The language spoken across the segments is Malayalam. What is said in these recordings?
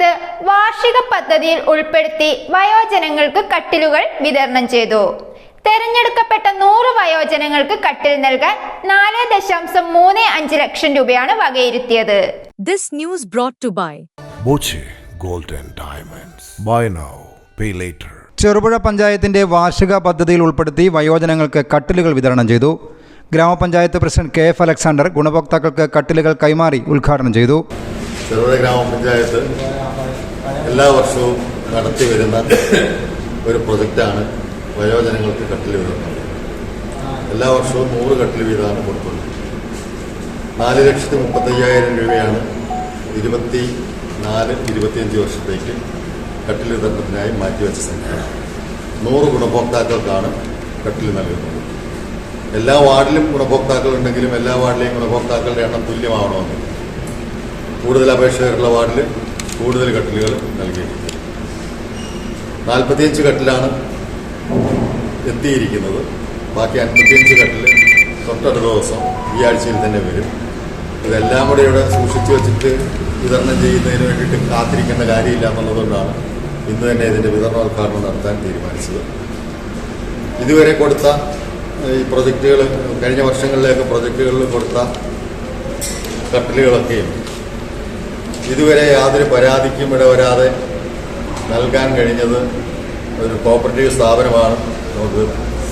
പഞ്ചായത്ത് വാർഷിക പദ്ധതിയിൽ ഉൾപ്പെടുത്തി വയോജനങ്ങൾക്ക് കട്ടിലുകൾ വിതരണം ചെയ്തു. തെരഞ്ഞെടുക്കപ്പെട്ട നൂറ് വയോജനങ്ങൾക്ക് കട്ടിൽ നൽകാൻ നാല് ദശാംശം മൂന്ന് അഞ്ച് ലക്ഷം രൂപയാണ് വകയിരുത്തിയത്. This news brought to by Boche Golden Diamonds. Buy now, pay later. Cherupuzha പഞ്ചായത്തിന്റെ വാർഷിക പദ്ധതിയിൽ ഉൾപ്പെടുത്തി വയോജനങ്ങൾക്ക് കട്ടിലുകൾ വിതരണം ചെയ്തു. ഗ്രാമപഞ്ചായത്ത് പ്രസിഡന്റ് കെ എഫ് അലക്സാണ്ടർ ഗുണഭോക്താക്കൾക്ക് കട്ടിലുകൾ കൈമാറി ഉദ്ഘാടനം ചെയ്തു. ചെറുപുഴ ഗ്രാമപഞ്ചായത്ത് എല്ലാ വർഷവും നടത്തി വരുന്ന ഒരു പ്രൊജക്റ്റാണ് വയോജനങ്ങൾക്ക് കട്ടിൽ വിതരണം എല്ലാ വർഷവും നൂറ് കട്ടിൽ വീതമാണ് കൊടുക്കുന്നത് നാല് ലക്ഷത്തി മുപ്പത്തയ്യായിരം രൂപയാണ് ഇരുപത്തി നാല് ഇരുപത്തിയഞ്ച് വർഷത്തേക്ക് കട്ടിൽ വിതരണത്തിനായി മാറ്റിവെച്ച സംഖ്യ നൂറ് ഗുണഭോക്താക്കൾക്കാണ് കട്ടിൽ നൽകുന്നത്. എല്ലാ വാർഡിലും ഗുണഭോക്താക്കൾ ഉണ്ടെങ്കിലും എല്ലാ വാർഡിലെയും ഗുണഭോക്താക്കളുടെ എണ്ണം തുല്യമാവണമെന്ന് കൂടുതൽ അപേക്ഷകരുള്ള വാർഡിൽ കൂടുതൽ കട്ടിലുകൾ നൽകിയിട്ടുണ്ട് നാൽപ്പത്തിയഞ്ച് കട്ടിലാണ് എത്തിയിരിക്കുന്നത്. ബാക്കി അൻപത്തിയഞ്ച് കട്ടിൽ തൊട്ടടുത്ത ദിവസം ഈ ആഴ്ചയിൽ തന്നെ വരും. ഇതെല്ലാം കൂടെ ഇവിടെ സൂക്ഷിച്ചു വെച്ചിട്ട് വിതരണം ചെയ്യുന്നതിന് വേണ്ടിയിട്ട് കാത്തിരിക്കേണ്ട കാര്യമില്ല എന്നുള്ളതുകൊണ്ടാണ് ഇന്ന് തന്നെ ഇതിന്റെ വിതരണോദ്ഘാടനം നടത്താൻ തീരുമാനിച്ചത്. ഇതുവരെ കൊടുത്ത ഈ പ്രൊജക്റ്റുകൾ കഴിഞ്ഞ വർഷങ്ങളിലേക്ക് പ്രൊജക്റ്റുകളിൽ കൊടുത്ത കട്ടിലുകളൊക്കെയും ഇതുവരെ യാതൊരു പരാതിക്കും ഇടവരാതെ നൽകാൻ കഴിഞ്ഞത് ഒരു കോപ്പറേറ്റീവ് സ്ഥാപനമാണ്. നമുക്ക്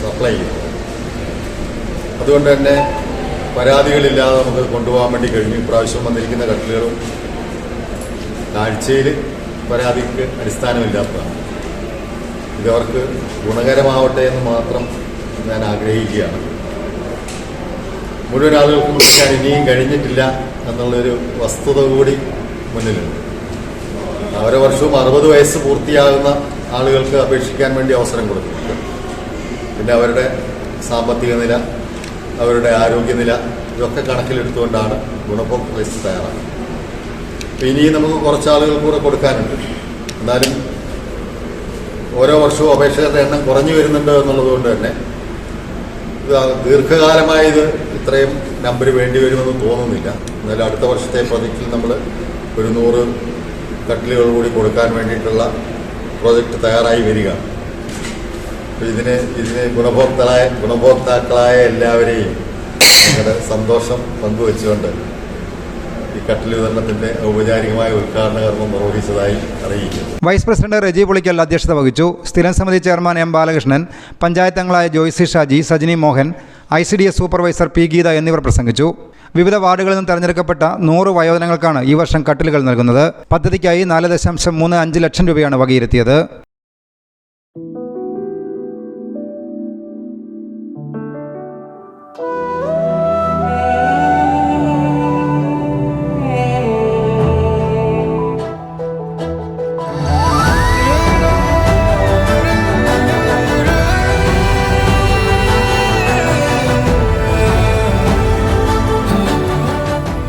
സപ്ലൈ ചെയ്യുന്നത് അതുകൊണ്ട് തന്നെ പരാതികളില്ലാതെ നമുക്ക് കൊണ്ടുപോകാൻ വേണ്ടി കഴിഞ്ഞു. ഇപ്രാവശ്യം വന്നിരിക്കുന്ന കട്ടിലുകളും കാഴ്ചയിൽ പരാതിക്ക് അടിസ്ഥാനമില്ലാത്തതാണ്. ഇതവർക്ക് ഗുണകരമാവട്ടെ എന്ന് മാത്രം ഞാൻ ആഗ്രഹിക്കുകയാണ്. മുഴുവൻ ആളുകൾക്കും ഇനിയും കഴിഞ്ഞിട്ടില്ല എന്നുള്ളൊരു വസ്തുത കൂടി മുന്നിലുണ്ട്. ഓരോ വർഷവും അറുപത് വയസ്സ് പൂർത്തിയാകുന്ന ആളുകൾക്ക് അപേക്ഷിക്കാൻ വേണ്ടി അവസരം കൊടുക്കുന്നുണ്ട് പിന്നെ അവരുടെ സാമ്പത്തിക നില അവരുടെ ആരോഗ്യനില ഇതൊക്കെ കണക്കിലെടുത്തുകൊണ്ടാണ് ഗുണഭോക്തൃ ലിസ്റ്റ് തയ്യാറാക്കുന്നത്. ഇനിയും നമുക്ക് കുറച്ച് ആളുകൾ കൂടെ കൊടുക്കാനുണ്ട്. എന്നാലും ഓരോ വർഷവും അപേക്ഷകരുടെ എണ്ണം കുറഞ്ഞു വരുന്നുണ്ട് എന്നുള്ളതുകൊണ്ട് തന്നെ ദീർഘകാലമായി ഇത് ഇത്രയും നമ്പർ വേണ്ടി വരുമെന്ന് തോന്നുന്നില്ല. എന്നാലും അടുത്ത വർഷത്തെ പ്രൊജക്റ്റിൽ നമ്മൾ ഒരു നൂറ് കട്ടിലുകൾ കൂടി കൊടുക്കാൻ വേണ്ടിയിട്ടുള്ള പ്രോജക്റ്റ് തയ്യാറായി വരിക. ഇതിന് ഇതിന് ഗുണഭോക്താക്കളായ ഗുണഭോക്താക്കളായ എല്ലാവരെയും ഞങ്ങളുടെ സന്തോഷം പങ്കുവെച്ചുകൊണ്ട് ഈ കട്ടിൽ വിതരണത്തിന്റെ ഔപചാരികമായ ഉദ്ഘാടന കർമ്മം നിർവഹിച്ചതായി അറിയിക്കുന്നു. വൈസ് പ്രസിഡന്റ് റെജി പുളിക്കൽ അധ്യക്ഷത വഹിച്ചു. സ്ഥിരം സമിതി ചെയർമാൻ എം ബാലകൃഷ്ണൻ പഞ്ചായത്തങ്ങളായ അംഗങ്ങളായ Joycy Shaji Sajini Mohan I supervisor P Geetha എന്നിവർ പ്രസംഗിച്ചു. വിവിധ വാർഡുകളിൽ നിന്ന് തെരഞ്ഞെടുക്കപ്പെട്ട നൂറ് വയോജനങ്ങൾക്കാണ് ഈ വർഷം കട്ടിലുകൾ നൽകുന്നത്. പദ്ധതിക്കായി നാല് ദശാംശം മൂന്ന് അഞ്ച് ലക്ഷം രൂപയാണ് വകയിരുത്തിയത്.